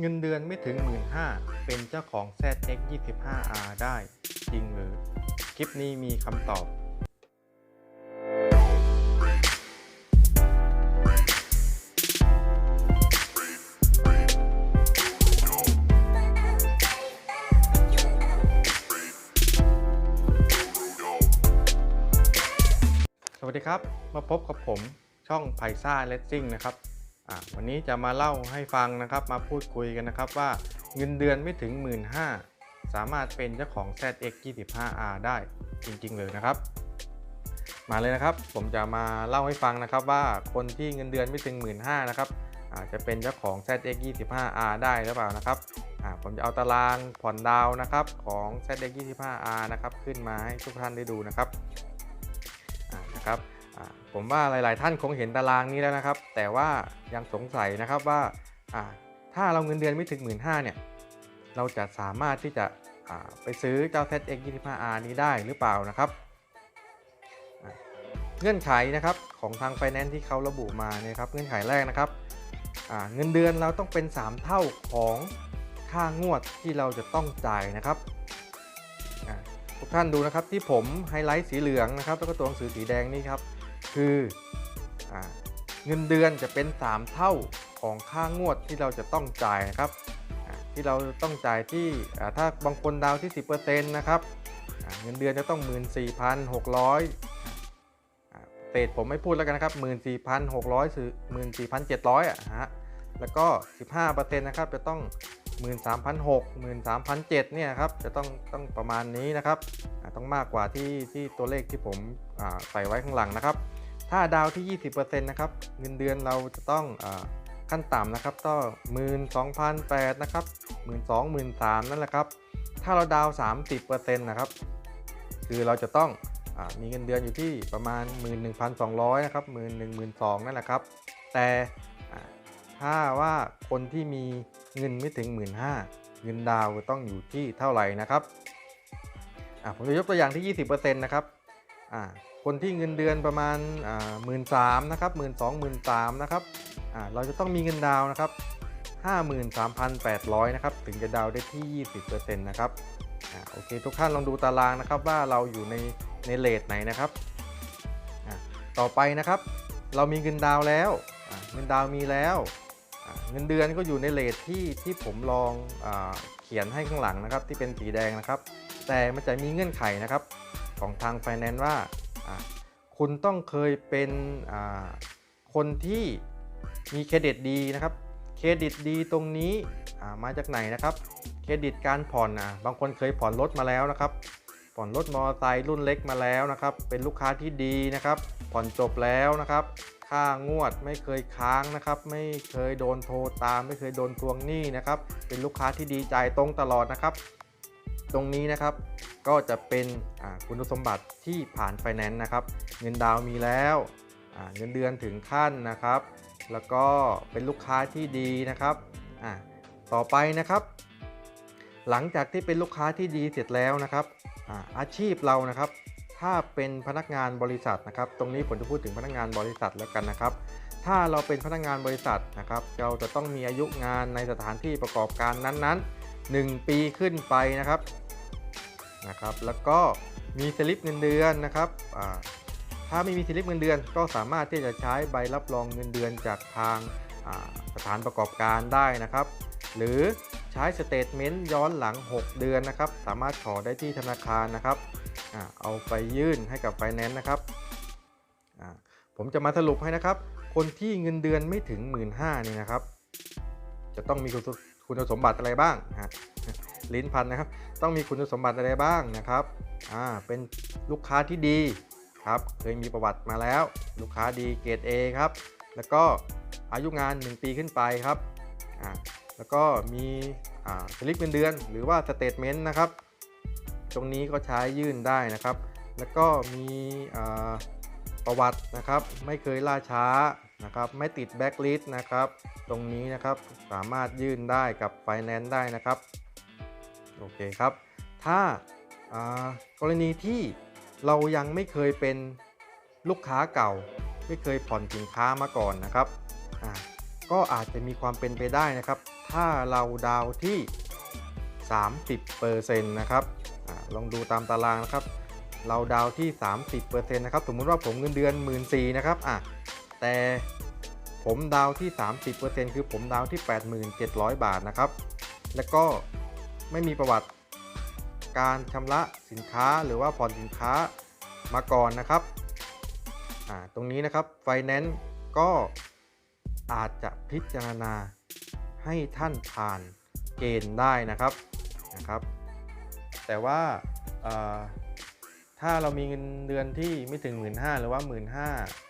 เงินเดือนไม่ถึง 1 5ื่นเป็นเจ้าของ ZX 25R ได้ จริงหรือ คลิปนี้มีคำตอบ สวัสดีครับ มาพบกับผมช่องไพซ่าเลสซิ่งนะครับ วันนี้จะมาเล่าให้ฟังนะครับ มาพูดคุยกันนะครับว่าเงินเดือนไม่ถึง 1 5ื่นสามารถเป็นเจ้าของ ZX 25R ได้จริงๆเลยนะครับ มาเลยนะครับ ผมจะมาเล่าให้ฟังนะครับว่าคนที่เงินเดือนไม่ถึง 1 5ื่นนะครับอาจจะเป็นเจ้าของ ZX 25R ได้หรือเปล่านะครับผมจะเอาตารางผ่อนดาวนะครับของ ZX 25R นะครับขึ้นมาให้ทุกท่านได้ดูนะครับนะครับ ผมว่าหลาย ๆ ท่านคงเห็นตารางนี้แล้วนะครับ แต่ว่ายังสงสัยนะครับว่าถ้าเราเงินเดือนไม่ถึง 1 5ื่นเนี่ยเราจะสามารถที่จะไปซื้อเจ้า ZX 25R นี้ได้หรือเปล่านะครับ เงื่อนไขนะครับของทางไฟแนนซ์ที่เขาระบุมาเนี่ยครับเงื่อนไขแรกนะครับเงินเดือนเราต้องเป็น 3 เท่าของค่างวดที่เราจะต้องจ่ายนะครับทุกท่านดูนะครับที่ผมไฮไลท์สีเหลืองนะครับแล้วก็ตัวหนังสือสีแดงนี่ครับ คืออเงินเดือนจะเป็น 3 เท่าของค่างวดที่เราจะต้องจ่ายนะครับที่เราต้องจ่ายที่ถ้าบางคนดาวน์ที่ 10%นะครับเงินเดือนจะต้อง 14,600อ่าเศษผมไม่พูดแล้วกันนะครับ 14,600สื่อ14,700อะฮะแล้วก็ 15%นะครับจะต้อง 13,600 13,700เนี่ยครับจะต้องต้องประมาณนี้นะครับต้องมากกว่าที่ที่ตัวเลขที่ผมใส่ไว้ข้างหลังนะครับ ถ้าดาวที่ 20%นะครับเงินเดือนเราจะต้องอขั้นต่ำนะครับต้อง12,800นะครับ12,003นั่นแหละครับ ถ้าเราดาว 30%นะครับ คือเราจะต้องอมีเงินเดือนอยู่ที่ประมาณ 11,200นะครับ11,200นั่นแหละครับ แต่ถ้าว่าคนที่มีเงินไม่ถึง 1 5ื่นเงินดาวต้องอยู่ที่เท่าไหร่นะครับผมจะยกตัวอย่างที่ 20%นะครับ คนที่เงินเดือนประมาณหมื่นสามนะครับหมื่นสองหมื่นสามนะครับเราจะต้องมีเงินดาวนะครับ53,800นะครับถึงจะดาวได้ที่ 20%นะครับอโอเค ทุกท่านลองดูตารางนะครับว่าเราอยู่ในในเลทไหนนะครับ ต่อไปนะครับ เรามีเงินดาวแล้ว เงินดาวมีแล้ว เงินเดือนก็อยู่ในเลทที่ที่ผมลองอเขียนให้ข้างหลังนะครับที่เป็นสีแดงนะครับ แต่มันจะมีเงื่อนไขนะครับของทางไฟแนนซ์ว่า คุณต้องเคยเป็นคนที่มีเครดิตดีนะครับ เครดิตดีตรงนี้มาจากไหนนะครับ เครดิตการผ่อนอะบางคนเคยผ่อนรถมาแล้วนะครับ ผ่อนรถมอเตอร์ไซค์รุ่นเล็กมาแล้วนะครับ เป็นลูกค้าที่ดีนะครับ ผ่อนจบแล้วนะครับ ค่างวดไม่เคยค้างนะครับ ไม่เคยโดนโทรตาม ไม่เคยโดนทวงหนี้นะครับ เป็นลูกค้าที่ดีใจายตรงตลอดนะครับ ตรงนี้นะครับก็จะเป็นคุณสมบัติที่ผ่านไฟแนนซ์นะครับ เงินดาวน์มีแล้วเงินเดือนถึงขั้นนะครับ แล้วก็เป็นลูกค้าที่ดีนะครับต่อไปนะครับ หลังจากที่เป็นลูกค้าที่ดีเสร็จแล้วนะครับอาอาชีพเรานะครับ ถ้าเป็นพนักงานบริษัทนะครับ ตรงนี้ผมจะพูดถึงพนักงานบริษัทแล้วกันนะครับ ถ้าเราเป็นพนักงานบริษัทนะครับ เราจะต้องมีอายุงานในสถานที่ประกอบการนั้นๆ 1 ปีขึ้นไปนะครับนะครับ แล้วก็มีสลิปเงินเดือนนะครับถ้าไม่มีสลิปเงินเดือน ก็สามารถที่จะใช้ใบรับรองเงินเดือนจากทางสถานประกอบการได้นะครับ หรือใช้สเตทเมนต์ย้อนหลัง 6 เดือนนะครับ สามารถขอได้ที่ธนาคารนะครับอเอาไปยื่นให้กับไฟแนนซ์นะครับ ผมจะมาสรุปให้นะครับ คนที่เงินเดือนไม่ถึง 1 5ื่นนี่นะครับ จะต้องมีคุณส คุณสมบัติอะไรบ้างฮะลิ้นพันนะครับ ต้องมีคุณสมบัติอะไรบ้างนะครับอ่าเป็นลูกค้าที่ดีครับเคยมีประวัติมาแล้ว ลูกค้าดีเกรด A ครับ แล้วก็อายุงาน 1 ปีขึ้นไปครับอ่าแล้วก็มีอ่าสลิปเงินเดือน หรือว่าสเตทเมนต์นะครับ ตรงนี้ก็ใช้ยื่นได้นะครับ แล้วก็มีอ่า ประวัตินะครับ ไม่เคยล่าช้านะครับ ไม่ติดแบ็กลิสต์นะครับ ตรงนี้นะครับสามารถยื่นได้กับไฟแนนซ์ได้นะครับ โอเคครับ ถ้าากรณีที่เรายังไม่เคยเป็นลูกค้าเก่า ไม่เคยผ่อนสินค้ามาก่อนนะครับ ก็อาจจะมีความเป็นไปได้นะครับ ถ้าเราดาวที่ 30%นะครับอลองดูตามตารางนะครับ เราดาวที่ 30%นะครับ สมมุติว่าผมเงินเดือน1 4ื่นนะครับอะแต่ผมดาวน์ที่ 30%คือผมดาวที่ 8,700 บาทนะครับ แล้วก็ไม่มีประวัติการชำระสินค้าหรือว่าผ่อนสินค้ามาก่อนนะครับอ่าตรงนี้นะครับไฟแนนซ์ก็อาจจะพิจารณาให้ท่านผ่านเกณฑ์ได้นะครับนะครับ แต่ว่าอ่อ ถ้าเรามีเงินเดือนที่ไม่ถึง 1 5ื่นหรือว่า 1 5ื่น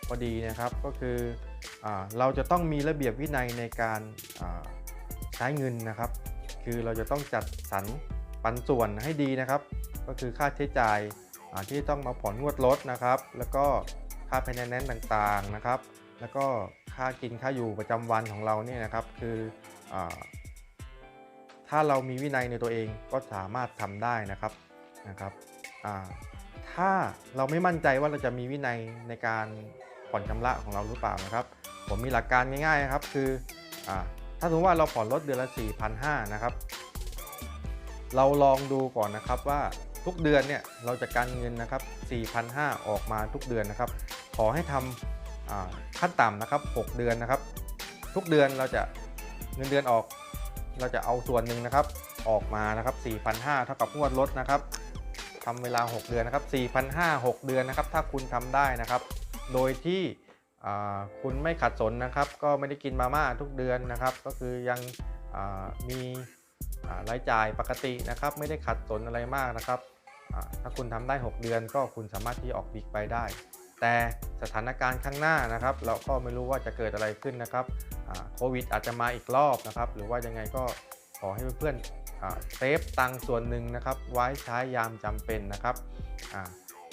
พอดีนะครับ ก็คืออเราจะต้องมีระเบียบวินัยในการใช้เงินนะครับ คือเราจะต้องจัดสรรปันส่วนให้ดีนะครับ ก็คือค่าใช้จ่ายที่ต้องมาผ่อนงวดรถนะครับ แล้วก็ค่าภายในแนนต่างๆนะครับ แล้วก็ค่ากินค่าอยู่ประจำวันของเราเนี่ยนะครับคืออถ้าเรามีวินัยในตัวเองก็สามารถทำได้นะครับนะครับอ่า ถ้าเราไม่มั่นใจว่าเราจะมีวินัยในการผ่อนชำระของเราหรือเปล่านะครับ ผมมีหลักการง่ายๆนะครับ คืออถ้าสมมติว่าเราผ่อนรถเดือนละ 4,500นะครับ เราลองดูก่อนนะครับว่าทุกเดือนเนี่ยเราจะการเงินนะครับ 4,500 ออกมาทุกเดือนนะครับ ขอให้ทำขั้นต่ำนะครับ 6 เดือนนะครับ ทุกเดือนเราจะเงินเดือนออก เราจะเอาส่วนหนึ่งนะครับ ออกมานะครับ 4,500 เท่ากับงวดรถนะครับ ทำเวลา 6 เดือนนะครับ4,500 6เดือนนะครับ ถ้าคุณทำได้นะครับ โดยที่คุณไม่ขัดสนนะครับ ก็ไม่ได้กินมาม่าทุกเดือนนะครับ ก็คือยังมีรายจ่ายปกตินะครับ ไม่ได้ขัดสนอะไรมากนะครับ ถ้าคุณทำได้ 6 เดือน ก็คุณสามารถที่ออกบิ๊กไปได้ แต่สถานการณ์ข้างหน้านะครับ เราก็ไม่รู้ว่าจะเกิดอะไรขึ้นนะครับโควิดอาจจะมาอีกรอบนะครับ หรือว่ายังไงก็ ขอให้เพื่อนๆเซฟตังส่วนหนึ่งนะครับ ไว้ใช้ยามจำเป็นนะครับ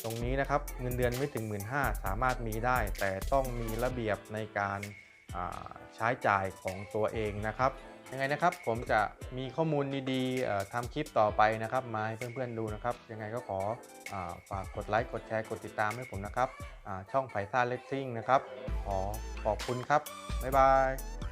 ตรงนี้นะครับเงินเดือนไม่ถึง 1 5ื่นสามารถมีได้ แต่ต้องมีระเบียบในการใช้จ่ายของตัวเองนะครับยังไงนะครับผมจะมีข้อมูลดีๆทำคลิปต่อไปนะครับมาให้เพื่อนๆดูนะครับ ยังไงก็ขออฝากกดไลค์กดแชร์กดติดตามให้ผมนะครับช่องไผ่ซ่าเลสซิ่งนะครับขอขอบคุณครับ บ๊ายบาย